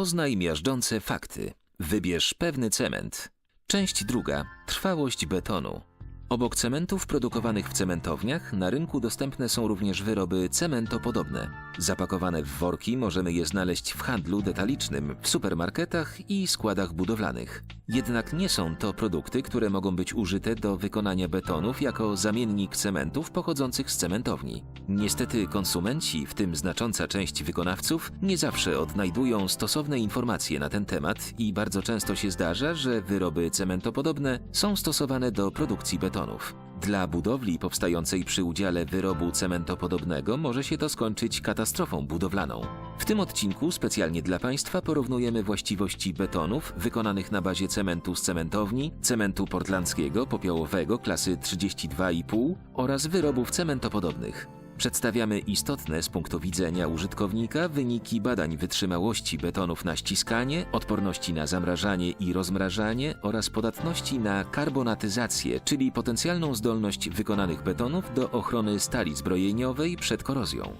Poznaj miażdżące fakty. Wybierz pewny cement. Część druga. Trwałość betonu. Obok cementów produkowanych w cementowniach na rynku dostępne są również wyroby cementopodobne. Zapakowane w worki możemy je znaleźć w handlu detalicznym, w supermarketach i składach budowlanych. Jednak nie są to produkty, które mogą być użyte do wykonania betonów jako zamiennik cementów pochodzących z cementowni. Niestety konsumenci, w tym znacząca część wykonawców, nie zawsze odnajdują stosowne informacje na ten temat i bardzo często się zdarza, że wyroby cementopodobne są stosowane do produkcji betonów. Dla budowli powstającej przy udziale wyrobu cementopodobnego może się to skończyć katastrofą budowlaną. W tym odcinku specjalnie dla Państwa porównujemy właściwości betonów wykonanych na bazie cementu z cementowni, cementu portlandzkiego popiołowego klasy 32,5 oraz wyrobów cementopodobnych. Przedstawiamy istotne z punktu widzenia użytkownika wyniki badań wytrzymałości betonów na ściskanie, odporności na zamrażanie i rozmrażanie oraz podatności na karbonatyzację, czyli potencjalną zdolność wykonanych betonów do ochrony stali zbrojeniowej przed korozją.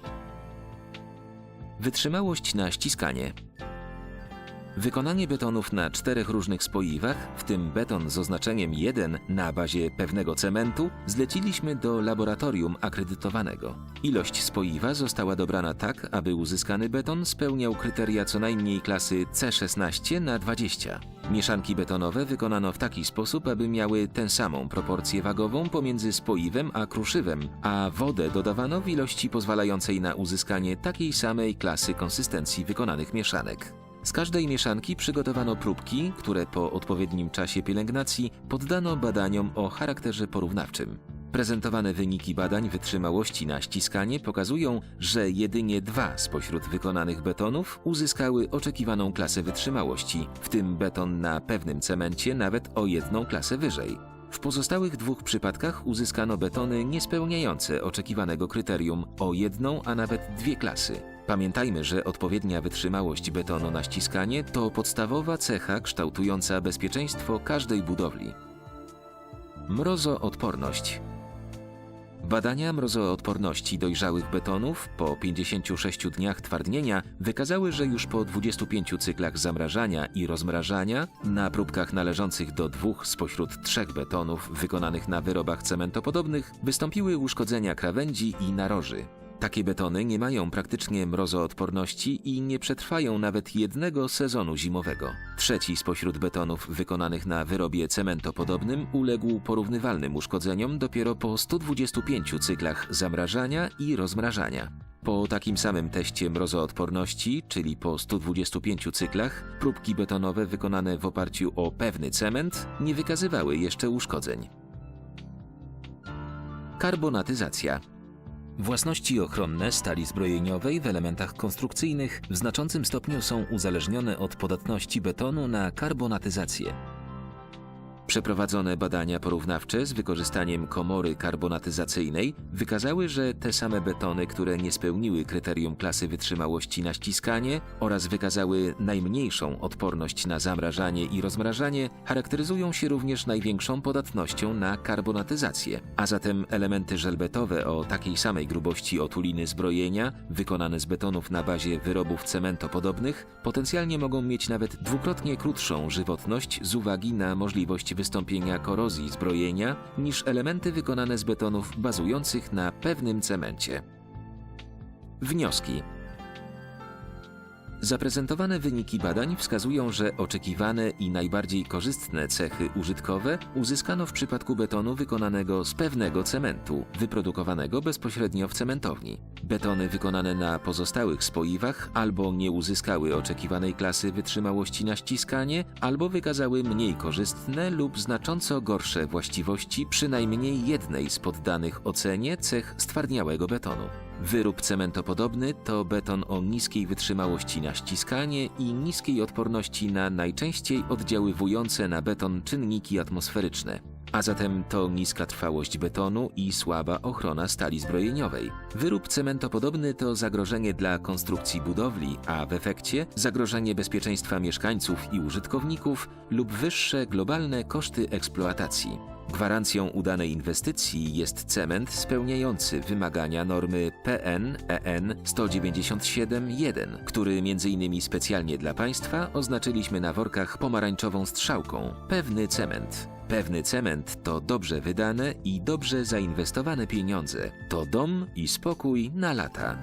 Wytrzymałość na ściskanie. Wykonanie betonów na czterech różnych spoiwach, w tym beton z oznaczeniem 1 na bazie pewnego cementu, zleciliśmy do laboratorium akredytowanego. Ilość spoiwa została dobrana tak, aby uzyskany beton spełniał kryteria co najmniej klasy C16 na 20. Mieszanki betonowe wykonano w taki sposób, aby miały tę samą proporcję wagową pomiędzy spoiwem a kruszywem, a wodę dodawano w ilości pozwalającej na uzyskanie takiej samej klasy konsystencji wykonanych mieszanek. Z każdej mieszanki przygotowano próbki, które po odpowiednim czasie pielęgnacji poddano badaniom o charakterze porównawczym. Prezentowane wyniki badań wytrzymałości na ściskanie pokazują, że jedynie dwa spośród wykonanych betonów uzyskały oczekiwaną klasę wytrzymałości, w tym beton na pewnym cemencie nawet o jedną klasę wyżej. W pozostałych dwóch przypadkach uzyskano betony niespełniające oczekiwanego kryterium o jedną, a nawet dwie klasy. Pamiętajmy, że odpowiednia wytrzymałość betonu na ściskanie to podstawowa cecha kształtująca bezpieczeństwo każdej budowli. Mrozoodporność. Badania mrozoodporności dojrzałych betonów po 56 dniach twardnienia wykazały, że już po 25 cyklach zamrażania i rozmrażania na próbkach należących do dwóch spośród trzech betonów wykonanych na wyrobach cementopodobnych wystąpiły uszkodzenia krawędzi i naroży. Takie betony nie mają praktycznie mrozoodporności i nie przetrwają nawet jednego sezonu zimowego. Trzeci spośród betonów wykonanych na wyrobie cementopodobnym uległ porównywalnym uszkodzeniom dopiero po 125 cyklach zamrażania i rozmrażania. Po takim samym teście mrozoodporności, czyli po 125 cyklach, próbki betonowe wykonane w oparciu o pewny cement nie wykazywały jeszcze uszkodzeń. Karbonatyzacja. Własności ochronne stali zbrojeniowej w elementach konstrukcyjnych w znaczącym stopniu są uzależnione od podatności betonu na karbonatyzację. Przeprowadzone badania porównawcze z wykorzystaniem komory karbonatyzacyjnej wykazały, że te same betony, które nie spełniły kryterium klasy wytrzymałości na ściskanie oraz wykazały najmniejszą odporność na zamrażanie i rozmrażanie, charakteryzują się również największą podatnością na karbonatyzację. A zatem elementy żelbetowe o takiej samej grubości otuliny zbrojenia, wykonane z betonów na bazie wyrobów cementopodobnych, potencjalnie mogą mieć nawet dwukrotnie krótszą żywotność z uwagi na możliwość wystąpienia korozji zbrojenia niż elementy wykonane z betonów bazujących na pewnym cemencie. Wnioski. Zaprezentowane wyniki badań wskazują, że oczekiwane i najbardziej korzystne cechy użytkowe uzyskano w przypadku betonu wykonanego z pewnego cementu, wyprodukowanego bezpośrednio w cementowni. Betony wykonane na pozostałych spoiwach albo nie uzyskały oczekiwanej klasy wytrzymałości na ściskanie, albo wykazały mniej korzystne lub znacząco gorsze właściwości przy najmniej jednej z poddanych ocenie cech stwardniałego betonu. Wyrób cementopodobny to beton o niskiej wytrzymałości na ściskanie i niskiej odporności na najczęściej oddziaływujące na beton czynniki atmosferyczne. A zatem to niska trwałość betonu i słaba ochrona stali zbrojeniowej. Wyrób cementopodobny to zagrożenie dla konstrukcji budowli, a w efekcie zagrożenie bezpieczeństwa mieszkańców i użytkowników lub wyższe globalne koszty eksploatacji. Gwarancją udanej inwestycji jest cement spełniający wymagania normy PN EN 197.1, który m.in. specjalnie dla Państwa oznaczyliśmy na workach pomarańczową strzałką. Pewny cement. Pewny cement to dobrze wydane i dobrze zainwestowane pieniądze. To dom i spokój na lata.